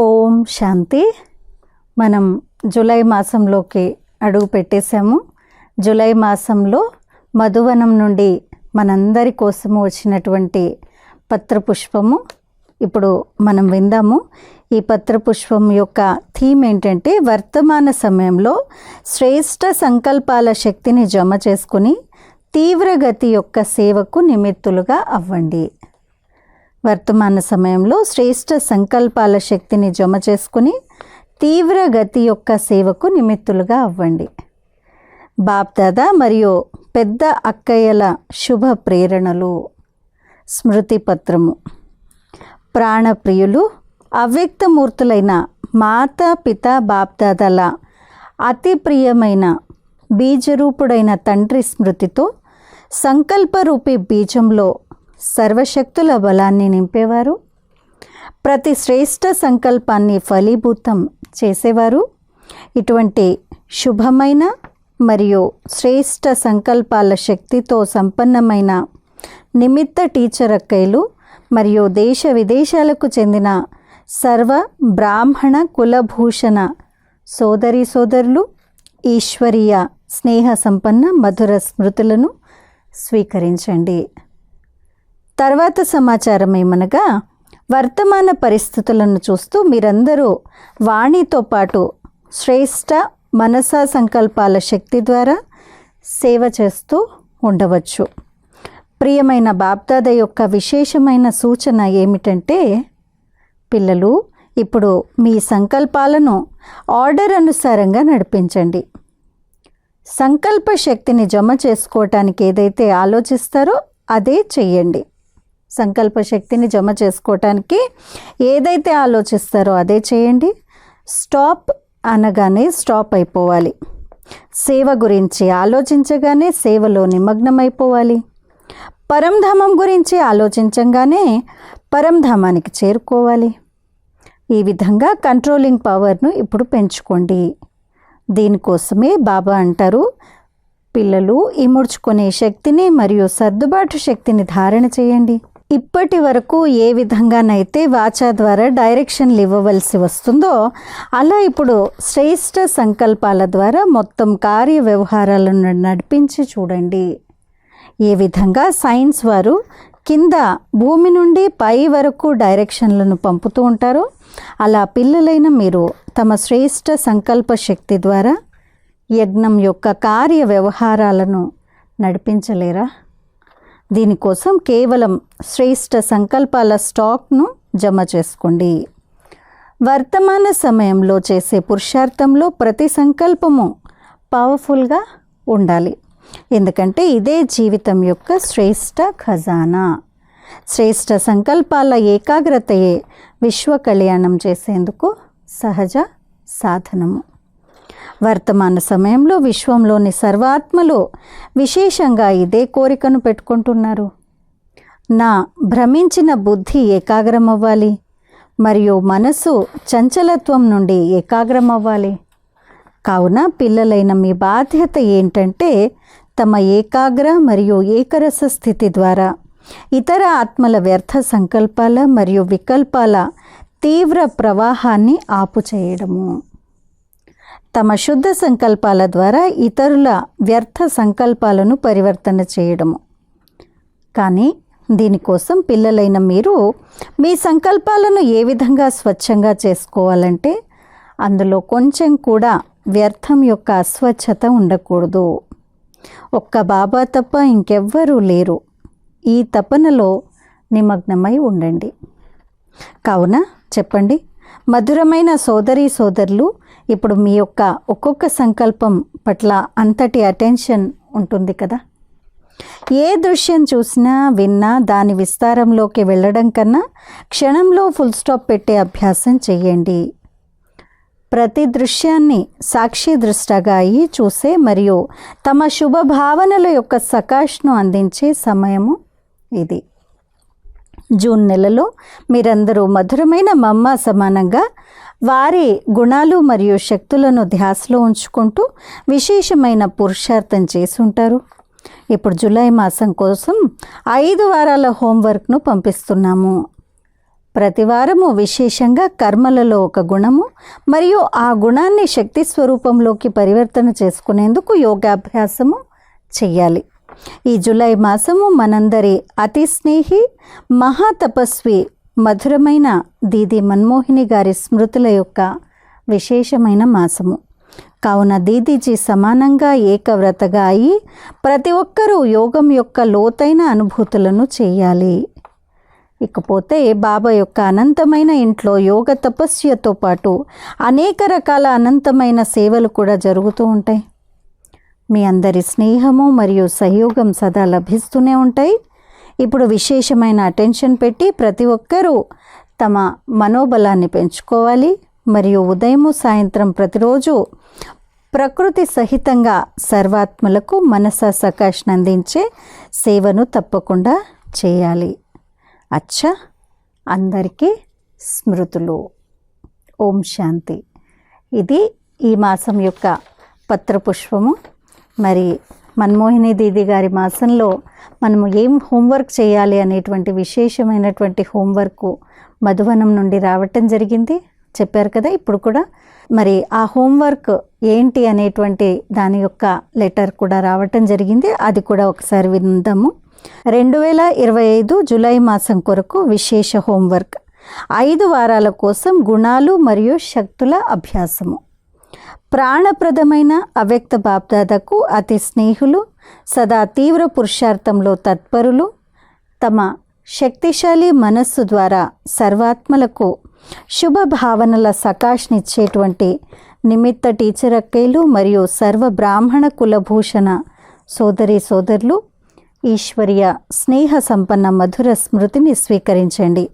ఓం శాంతి. మనం జూలై మాసంలోకి అడుగు పెట్టేశాము. జూలై మాసంలో మధువనం నుండి మనందరి కోసము వచ్చినటువంటి పత్రపుష్పము. ఇప్పుడు మనం విందాము. ఈ పత్రపుష్పం యొక్క థీమ్ ఏంటంటే వర్తమాన సమయంలో శ్రేష్ట సంకల్పాల శక్తిని జమ చేసుకుని తీవ్రగతి యొక్క సేవకు నిమిత్తులుగా అవ్వండి. వర్తమాన సమయంలో శ్రేష్ట సంకల్పాల శక్తిని జమ చేసుకుని తీవ్ర గతి యొక్క సేవకు నిమిత్తులుగా అవ్వండి. బాప్దాద మరియు పెద్ద అక్కయ్యల శుభ ప్రేరణలు. స్మృతి పత్రము. ప్రాణప్రియులు అవ్యక్తమూర్తులైన మాత పిత బాప్దాదల అతి ప్రియమైన బీజరూపుడైన తండ్రి స్మృతితో సంకల్పరూపి బీజంలో సర్వశక్తుల బలాన్ని నింపేవారు. ప్రతి శ్రేష్ట సంకల్పాన్ని ఫలీభూతం చేసేవారు. ఇటువంటి శుభమైన మరియు శ్రేష్ట సంకల్పాల శక్తితో సంపన్నమైన నిమిత్త టీచర్ అక్కయ్యలు మరియు దేశ విదేశాలకు చెందిన సర్వ బ్రాహ్మణ కులభూషణ సోదరి సోదరులు ఈశ్వరీయ స్నేహ సంపన్న మధుర స్మృతులను స్వీకరించండి. తర్వాత సమాచారం ఏమనగా వర్తమాన పరిస్థితులను చూస్తూ మీరందరూ వాణితో పాటు శ్రేష్ట మనసా సంకల్పాల శక్తి ద్వారా సేవ చేస్తూ ఉండవచ్చు. ప్రియమైన బాప్దాద యొక్క విశేషమైన సూచన ఏమిటంటే పిల్లలు ఇప్పుడు మీ సంకల్పాలను ఆర్డర్ అనుసారంగా నడిపించండి. సంకల్ప శక్తిని జమ చేసుకోవటానికి ఏదైతే ఆలోచిస్తారో అదే చెయ్యండి. సంకల్ప శక్తిని జమ చేసుకోవటానికి ఏదైతే ఆలోచిస్తారో అదే చేయండి. స్టాప్ అనగానే స్టాప్ అయిపోవాలి. సేవ గురించి ఆలోచించగానే సేవలో నిమగ్నమైపోవాలి. పరంధామం గురించి ఆలోచించగానే పరంధామానికి చేరుకోవాలి. ఈ విధంగా కంట్రోలింగ్ పవర్ను ఇప్పుడు పెంచుకోండి. దీనికోసమే బాబా అంటారు పిల్లలు ఇముడ్చుకునే శక్తిని మరియు సర్దుబాటు శక్తిని ధారణ చేయండి. ఇప్పటి వరకు ఏ విధంగానైతే వాచా ద్వారా డైరెక్షన్లు ఇవ్వవలసి వస్తుందో అలా ఇప్పుడు శ్రేష్ట సంకల్పాల ద్వారా మొత్తం కార్య వ్యవహారాలను నడిపించి చూడండి. ఏ విధంగా సైన్స్ వారు కింద భూమి నుండి పై వరకు డైరెక్షన్లను పంపుతూ ఉంటారో అలా పిల్లలైన మీరు తమ శ్రేష్ట సంకల్ప శక్తి ద్వారా యజ్ఞం యొక్క కార్య వ్యవహారాలను నడిపించలేరా? దీనికోసం కేవలం శ్రేష్ట సంకల్పాల స్టాక్ను జమ చేసుకోండి. వర్తమాన సమయంలో చేసే పురుషార్థంలో ప్రతి సంకల్పము పవర్ఫుల్గా ఉండాలి. ఎందుకంటే ఇదే జీవితం యొక్క శ్రేష్ట ఖజానా. శ్రేష్ట సంకల్పాల ఏకాగ్రతయే విశ్వ కళ్యాణం చేసేందుకు సహజ సాధనము. వర్తమాన సమయంలో విశ్వంలోని సర్వాత్మలు విశేషంగా ఇదే కోరికను పెట్టుకుంటున్నారు. నా భ్రమించిన బుద్ధి ఏకాగ్రమవ్వాలి. మరియు మనసు చంచలత్వం నుండి ఏకాగ్రమవ్వాలి. కావున పిల్లలైన మీ బాధ్యత ఏంటంటే తమ ఏకాగ్ర మరియు ఏకరస స్థితి ద్వారా ఇతర ఆత్మల వ్యర్థ సంకల్పాల మరియు వికల్పాల తీవ్ర ప్రవాహాన్ని ఆపు చేయడము తమ శుద్ధ సంకల్పాల ద్వారా ఇతరుల వ్యర్థ సంకల్పాలను పరివర్తన చేయడము. కానీ దీనికోసం పిల్లలైన మీరు మీ సంకల్పాలను ఏ విధంగా స్వచ్ఛంగా చేసుకోవాలంటే అందులో కొంచెం కూడా వ్యర్థం యొక్క అస్వచ్ఛత ఉండకూడదు. ఒక్క బాబా తప్ప ఇంకెవ్వరూ లేరు. ఈ తపనలో నిమగ్నమై ఉండండి. కావున చెప్పండి మధురమైన సోదరి సోదరులు ఇప్పుడు మీ యొక్క ఒక్కొక్క సంకల్పం పట్ల అంతటి అటెన్షన్ ఉంటుంది కదా. ఏ దృశ్యం చూసినా విన్నా దాని విస్తారంలోకి వెళ్ళడం కన్నా క్షణంలో ఫుల్ స్టాప్ పెట్టే అభ్యాసం చేయండి ప్రతి దృశ్యాన్ని సాక్షి దృష్టగా అయి చూసే మరియు తమ శుభ భావనల యొక్క సకాష్ను అందించే సమయము ఇది. జూన్ నెలలో మీరందరూ మధురమైన మమ్మ సమానంగా వారి గుణాలు మరియు శక్తులను ధ్యాసలో ఉంచుకుంటూ విశేషమైన పురుషార్థం చేసి ఉంటారు ఇప్పుడు జూలై మాసం కోసం ఐదు వారాల హోంవర్క్ను పంపిస్తున్నాము. ప్రతి వారము విశేషంగా కర్మలలో ఒక గుణము మరియు ఆ గుణాన్ని శక్తి స్వరూపంలోకి పరివర్తన చేసుకునేందుకు యోగాభ్యాసము చెయ్యాలి. ఈ జులై మాసము మనందరి అతి స్నేహి మహాతపస్వి మధురమైన దీది మన్మోహిని గారి స్మృతుల యొక్క విశేషమైన మాసము. కావున దీదీజీ సమానంగా ఏకవ్రతగా అయి ప్రతి ఒక్కరూ యోగం యొక్క లోతైన అనుభూతులను చేయాలి. ఇకపోతే బాబా యొక్క అనంతమైన ఇంట్లో యోగ తపస్యతో పాటు అనేక రకాల అనంతమైన సేవలు కూడా జరుగుతూ ఉంటాయి. మీ అందరి స్నేహము మరియు సహయోగం సదా లభిస్తూనే ఉంటాయి. ఇప్పుడు విశేషమైన అటెన్షన్ పెట్టి ప్రతి ఒక్కరూ తమ మనోబలాన్ని పెంచుకోవాలి. మరియు ఉదయము సాయంత్రం ప్రతిరోజు ప్రకృతి సహితంగా సర్వాత్మలకు మనస సకాష్ను అందించే సేవను తప్పకుండా చేయాలి. అచ్చా అందరికీ స్మృతులు. ఓం శాంతి. ఇది ఈ మాసం యొక్క పత్రపుష్పము. మరి మన్మోహిని దీది గారి మాసంలో మనము ఏం హోంవర్క్ చేయాలి అనేటువంటి విశేషమైనటువంటి హోంవర్క్ మధువనం నుండి రావటం జరిగింది. చెప్పారు కదా ఇప్పుడు కూడా మరి ఆ హోంవర్క్ ఏంటి అనేటువంటి దాని యొక్క లెటర్ కూడా రావటం జరిగింది. అది కూడా ఒకసారి విందాము. రెండు వేల ఇరవై ఐదు జులై మాసం కొరకు విశేష హోంవర్క్. ఐదు వారాల కోసం గుణాలు మరియు శక్తుల అభ్యాసము. ప్రాణప్రదమైన అవ్యక్త బాప్దాదకు అతి స్నేహులు సదా తీవ్ర పురుషార్థంలో తత్పరులు తమ శక్తిశాలి మనస్సు ద్వారా సర్వాత్మలకు శుభ భావనల సకాష్నిచ్చేటువంటి నిమిత్త టీచర్ అక్కయ్యలు మరియు సర్వ బ్రాహ్మణ కులభూషణ సోదరి సోదరులు ఈశ్వరియ స్నేహ సంపన్న మధుర స్మృతిని స్వీకరించండి.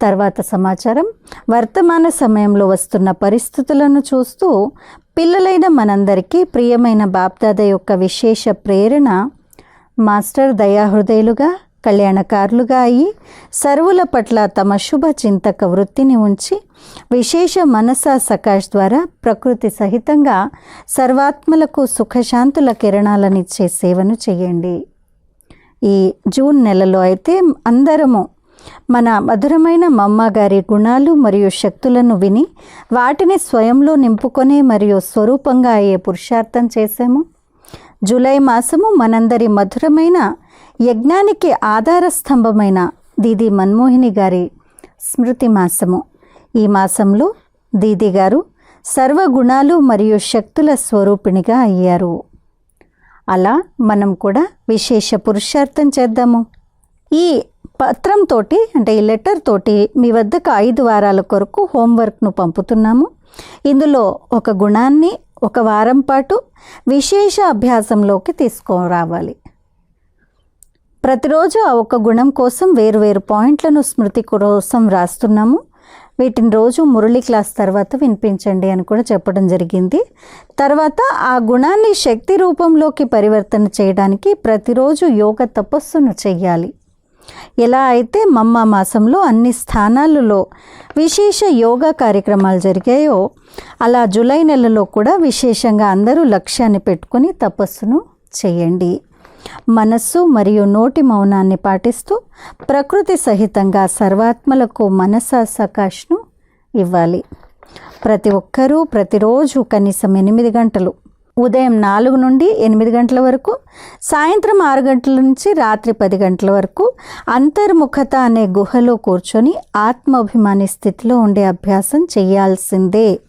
తర్వాత సమాచారం వర్తమాన సమయంలో వస్తున్న పరిస్థితులను చూస్తూ పిల్లలైన మనందరికీ ప్రియమైన బాప్దాద యొక్క విశేష ప్రేరణ మాస్టర్ దయాహృదయులుగా కళ్యాణకారులుగా అయి సర్వుల పట్ల తమ శుభ చింతక వృత్తిని ఉంచి విశేష మనసా సకాష్ ద్వారా ప్రకృతి సహితంగా సర్వాత్మలకు సుఖశాంతుల కిరణాలనిచ్చే సేవను చేయండి. ఈ జూన్ నెలలో అయితే అందరము మన మధురమైన మమ్మ గారి గుణాలు మరియు శక్తులను విని వాటిని స్వయంలో నింపుకొనే మరియు స్వరూపంగా అయ్యే పురుషార్థం చేశాము. జూలై మాసము మనందరి మధురమైన యజ్ఞానికి ఆధార స్తంభమైన దీది మన్మోహిని గారి స్మృతి మాసము. ఈ మాసంలో దీది గారు సర్వగుణాలు మరియు శక్తుల స్వరూపిణిగా అయ్యారు. అలా మనం కూడా విశేష పురుషార్థం చేద్దాము. ఈ పత్రంతో అంటే ఈ లెటర్ తోటి మీ వద్దకు ఐదు వారాల కొరకు హోంవర్క్ను పంపుతున్నాము. ఇందులో ఒక గుణాన్ని ఒక వారం పాటు విశేష అభ్యాసంలోకి తీసుకురావాలి. ప్రతిరోజు ఆ ఒక గుణం కోసం వేరు వేరు పాయింట్లను స్మృతి కోసం రాస్తున్నాము. వీటిని రోజు మురళి క్లాస్ తర్వాత వినిపించండి అని కూడా చెప్పడం జరిగింది. తర్వాత ఆ గుణాన్ని శక్తి రూపంలోకి పరివర్తన చేయడానికి ప్రతిరోజు యోగ తపస్సును చెయ్యాలి. ఎలా అయితే మమ్మ మాసంలో అన్ని స్థానాలలో విశేష యోగా కార్యక్రమాలు జరిగాయో అలా జూలై నెలలో కూడా విశేషంగా అందరూ లక్ష్యాన్ని పెట్టుకొని తపస్సును చేయండి. మనస్సు మరియు నోటి మౌనాన్ని పాటిస్తూ ప్రకృతి సహితంగా సర్వాత్మలకు మనస సకాష్ను ఇవ్వాలి. ప్రతి ఒక్కరూ ప్రతిరోజు కనీసం ఎనిమిది గంటలు ఉదయం నాలుగు నుండి ఎనిమిది గంటల వరకు సాయంత్రం ఆరు గంటల నుంచి రాత్రి పది గంటల వరకు అంతర్ముఖత అనే గుహలో కూర్చొని ఆత్మాభిమాని స్థితిలో ఉండే అభ్యాసం చేయాల్సిందే.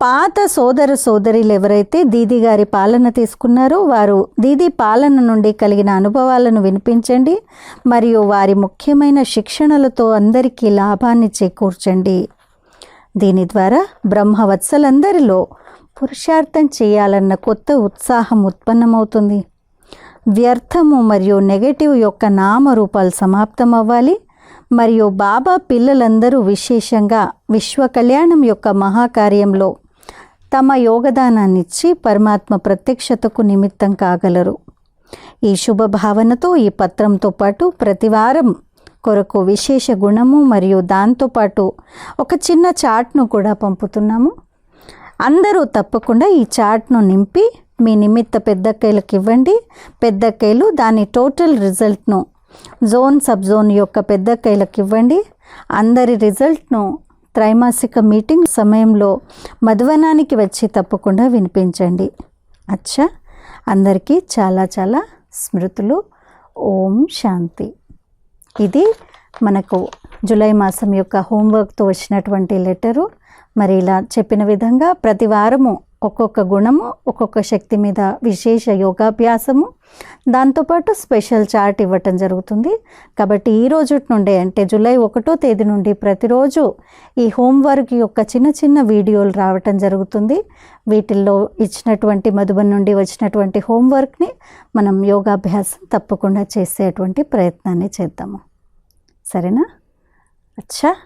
పాత సోదర సోదరులు ఎవరైతే దీదీ గారి పాలన తీసుకున్నారో వారు దీదీ పాలన నుండి కలిగిన అనుభవాలను వినిపించండి మరియు వారి ముఖ్యమైన శిక్షణలతో అందరికీ లాభాన్ని చేకూర్చండి. దీని ద్వారా బ్రహ్మవత్సలందరిలో పురుషార్థం చేయాలన్న కొత్త ఉత్సాహం ఉత్పన్నమవుతుంది. వ్యర్థము మరియు నెగటివ్ యొక్క నామరూపాలు సమాప్తం అవ్వాలి మరియు బాబా పిల్లలందరూ విశేషంగా విశ్వ కళ్యాణం యొక్క మహాకార్యంలో తమ యోగదానాన్నిచ్చి పరమాత్మ ప్రత్యక్షతకు నిమిత్తం కాగలరు. ఈ శుభ భావనతో ఈ పత్రంతో పాటు ప్రతివారం కొరకు విశేష గుణము మరియు దాంతోపాటు ఒక చిన్న చాట్ను కూడా పంపుతున్నాము. అందరూ తప్పకుండా ఈ చాట్ను నింపి మీ నిమిత్త పెద్దక్కయ్యలకు ఇవ్వండి. పెద్దక్కయ్యలు దాని టోటల్ రిజల్ట్ను జోన్ సబ్ జోన్ యొక్క పెద్దక్కయ్యలకు ఇవ్వండి. అందరి రిజల్ట్ను త్రైమాసిక మీటింగ్ సమయంలో మధువనానికి వచ్చి తప్పకుండా వినిపించండి. అచ్చా! అందరికీ చాలా చాలా స్మృతులు. ఓం శాంతి. ఇది మనకు జూలై మాసం యొక్క హోంవర్క్తో వచ్చినటువంటి లెటరు. మరి ఇలా చెప్పిన విధంగా ప్రతి వారము ఒక్కొక్క గుణము ఒక్కొక్క శక్తి మీద విశేష యోగాభ్యాసము దాంతోపాటు స్పెషల్ చార్ట్ ఇవ్వటం జరుగుతుంది. కాబట్టి ఈ రోజు నుండి అంటే జూలై ఒకటో తేదీ నుండి ప్రతిరోజు ఈ హోంవర్క్ యొక్క చిన్న చిన్న వీడియోలు రావటం జరుగుతుంది. వీటిల్లో ఇచ్చినటువంటి మధుబన్ నుండి వచ్చినటువంటి హోంవర్క్ని మనం యోగాభ్యాసం తప్పకుండా చేసేటువంటి ప్రయత్నాన్ని చేద్దాము. సరేనా? అచ్చా.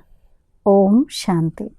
ఓం శాంతి.